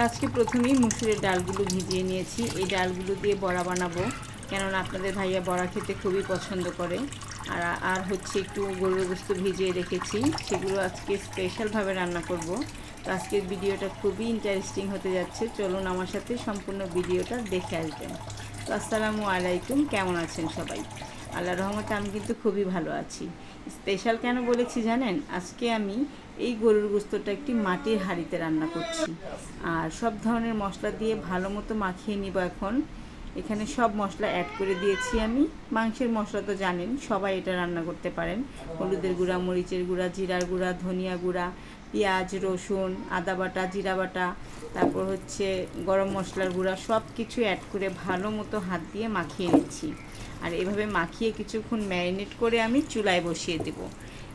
আজকে প্রথমেই মুসুরের ডালগুলো ভিজিয়ে নিয়েছি। এই ডালগুলো দিয়ে বড়া বানাবো, কেননা আপনাদের ভাইয়া বড়া খেতে খুবই পছন্দ করে। আর আর হচ্ছে একটু গরুর গোস্ত ভিজিয়ে রেখেছি, সেগুলো আজকে স্পেশালভাবে রান্না করব। তো আজকের ভিডিওটা খুবই ইন্টারেস্টিং হতে যাচ্ছে। চলুন আমার সাথে সম্পূর্ণ ভিডিওটা দেখে আসবেন। তো আসসালামু আলাইকুম, কেমন আছেন সবাই? আল্লাহ রহমতে আমি কিন্তু খুবই ভালো আছি। স্পেশাল কেন বলেছি জানেন? আজকে আমি এই গরুর গোস্তটা একটি মাটির হাঁড়িতে রান্না করছি। আর সব ধরনের মশলা দিয়ে ভালো মতো মাখিয়ে নিব এখন। এখানে সব মশলা অ্যাড করে দিয়েছি আমি। মাংসের মশলা তো জানেন, সবাই এটা রান্না করতে পারেন। হলুদের গুঁড়া, মরিচের গুঁড়া, জিরার গুঁড়া, ধনিয়া গুঁড়া, পেঁয়াজ, রসুন, আদা বাটা, জিরা বাটা, তারপর হচ্ছে গরম মশলার গুঁড়া সব কিছু অ্যাড করে ভালো মতো হাত দিয়ে মাখিয়ে নিচ্ছি। আর এভাবে মাখিয়ে কিছুক্ষণ ম্যারিনেট করে আমি চুলায় বসিয়ে দেব।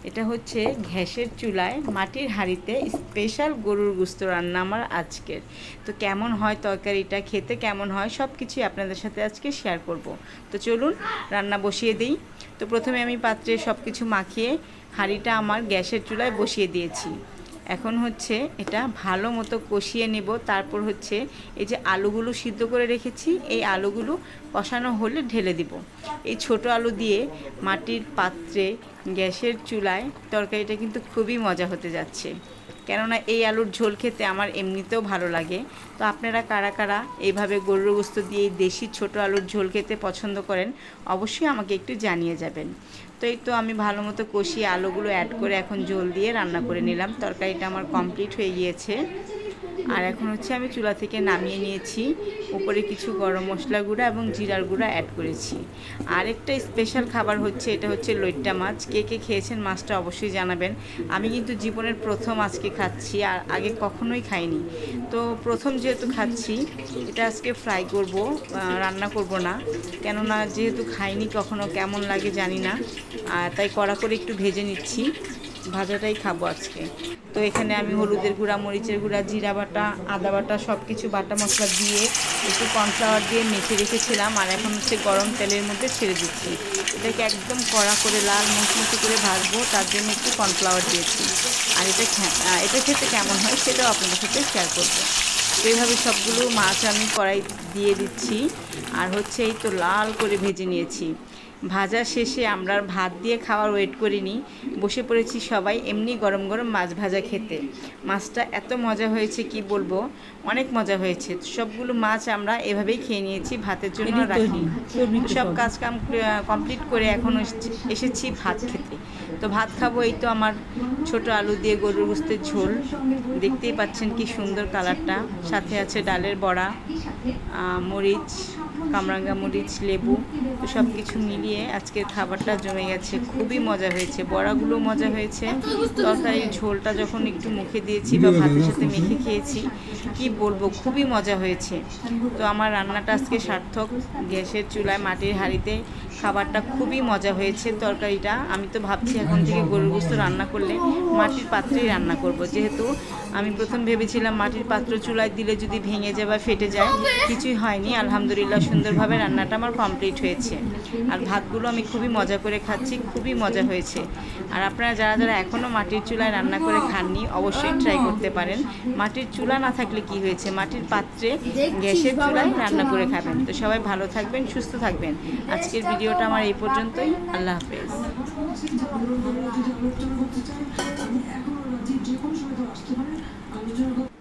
এটা হচ্ছে ঘ্যাসের চুলায় মাটির হাঁড়িতে স্পেশাল গরুর গুস্ত রান্না আমার আজকের। তো কেমন হয় তরকারিটা, খেতে কেমন হয় সব কিছুই আপনাদের সাথে আজকে শেয়ার করব। তো চলুন রান্না বসিয়ে দিই। তো প্রথমে আমি পাত্রে সব কিছু মাখিয়ে হাঁড়িটা আমার গ্যাসের চুলায় বসিয়ে দিয়েছি। এখন হচ্ছে এটা ভালো মতো কষিয়ে নেব। তারপর হচ্ছে এই যে আলুগুলো সিদ্ধ করে রেখেছি, এই আলুগুলো কষানো হলে ঢেলে দিব। এই ছোট আলু দিয়ে মাটির পাত্রে গ্যাসের চুলায় তরকারিটা কিন্তু খুবই মজা হতে যাচ্ছে। কেননা এই আলুর ঝোল খেতে আমার এমনিতেও ভালো লাগে। তো আপনারা কারা কারা এইভাবে গরুর গোস্ত দিয়ে দেশি ছোট আলুর ঝোল খেতে পছন্দ করেন, অবশ্যই আমাকে একটু জানিয়ে যাবেন। তো এই তো আমি ভালো মতো কষিয়ে আলুগুলো অ্যাড করে এখন ঝোল দিয়ে রান্না করে নিলাম। তরকারিটা আমার কমপ্লিট হয়ে গিয়েছে। আর এখন হচ্ছে আমি চুলা থেকে নামিয়ে নিয়েছি। উপরে কিছু গরম মশলা গুঁড়া এবং জিরার গুঁড়া অ্যাড করেছি। আরেকটা স্পেশাল খাবার হচ্ছে, এটা হচ্ছে লইট্টা মাছ। কে কে খেয়েছেন মাছটা অবশ্যই জানাবেন। আমি কিন্তু জীবনের প্রথম আজকে খাচ্ছি, আর আগে কখনোই খাইনি। তো প্রথম যেহেতু খাচ্ছি, এটা আজকে ফ্রাই করব রান্না করব না। কেননা যেহেতু খাইনি কখনো, কেমন লাগে জানি না। তাই কড়া করে একটু ভেজে নিচ্ছি। ভাজাটাই খাব আজকে। তো এখানে আমি হলুদের গুঁড়া, মরিচের গুঁড়া, জিরা বাটা, আদা বাটা সব কিছু বাটা মশলা দিয়ে একটু কর্নফ্লাওয়ার দিয়ে মেখে রেখেছিলাম আর এখন হচ্ছে গরম তেলের মধ্যে ছেড়ে দিচ্ছি। এটাকে একদম কড়া করে লাল মুচমুচি করে ভাজবো, তার জন্য একটু কর্নফ্লাওয়ার দিয়েছি। আর এটা এটা খেতে কেমন হয় সেটাও আপনাদের সাথে শেয়ার করব। তো এইভাবে সবগুলো মাছ আমি কড়াই দিয়ে দিচ্ছি। আর হচ্ছে এই তো লাল করে ভেজে নিয়েছি। ভাজা শেষে আমরা ভাত দিয়ে খাওয়ার ওয়েট করিনি। বসে পড়েছি সবাই এমনি গরম গরম মাছ ভাজা খেতে। মাছটা এত মজা হয়েছে কি বলব? অনেক মজা হয়েছে। সবগুলো মাছ আমরা এভাবেই খেয়ে নিয়েছি ভাতের জন্য রাখি সব কাজ কাম কমপ্লিট করে এখন এসেছি- এসেছি ভাত খেতে। তো ভাত খাব এই তো আমার ছোট আলু দিয়ে গরুর গোস্তের ঝোল। দেখতেই পাচ্ছেন কি সুন্দর কালারটা সাথে আছে ডালের বড়া মরিচ কামরাঙ্গা, মরিচ, লেবু, তো সব কিছু মিলিয়ে আজকের খাবারটা জমে গেছে। খুবই মজা হয়েছে, বড়াগুলো মজা হয়েছে। তরকারির ঝোলটা যখন একটু মুখে দিয়েছি বা ভাতের সাথে মেখে খেয়েছি, কি বলব, খুবই মজা হয়েছে। তো আমার রান্নাটা আজকে সার্থক। গ্যাসের চুলায় মাটির হাঁড়িতে খাবারটা খুবই মজা হয়েছে তরকারিটা। আমি তো ভাবছি এখন থেকে গরুর গোস্ত রান্না করলে মাটির পাত্রেই রান্না করব। যেহেতু আমি প্রথম ভেবেছিলাম মাটির পাত্র চুলায় দিলে যদি ভেঙে যায় বা ফেটে যায়, কিছুই হয়নি। আলহামদুলিল্লাহ সুন্দরভাবে রান্নাটা আমার কমপ্লিট হয়েছে। আর ভাতগুলো আমি খুবই মজা করে খাচ্ছি, খুবই মজা হয়েছে। আর আপনারা যারা যারা এখনও মাটির চুলায় রান্না করে খাননি, অবশ্যই ট্রাই করতে পারেন। মাটির চুলা না থাকলে কি হয়েছে? মাটির পাত্রে গ্যাসের চুলায় রান্না করে খাবেন। তো সবাই ভালো থাকবেন, সুস্থ থাকবেন। আজকের ভিডিওটা আমার এই পর্যন্তই। আল্লাহ হাফেজ। যে কোনো সময় আসতে পারেন আমি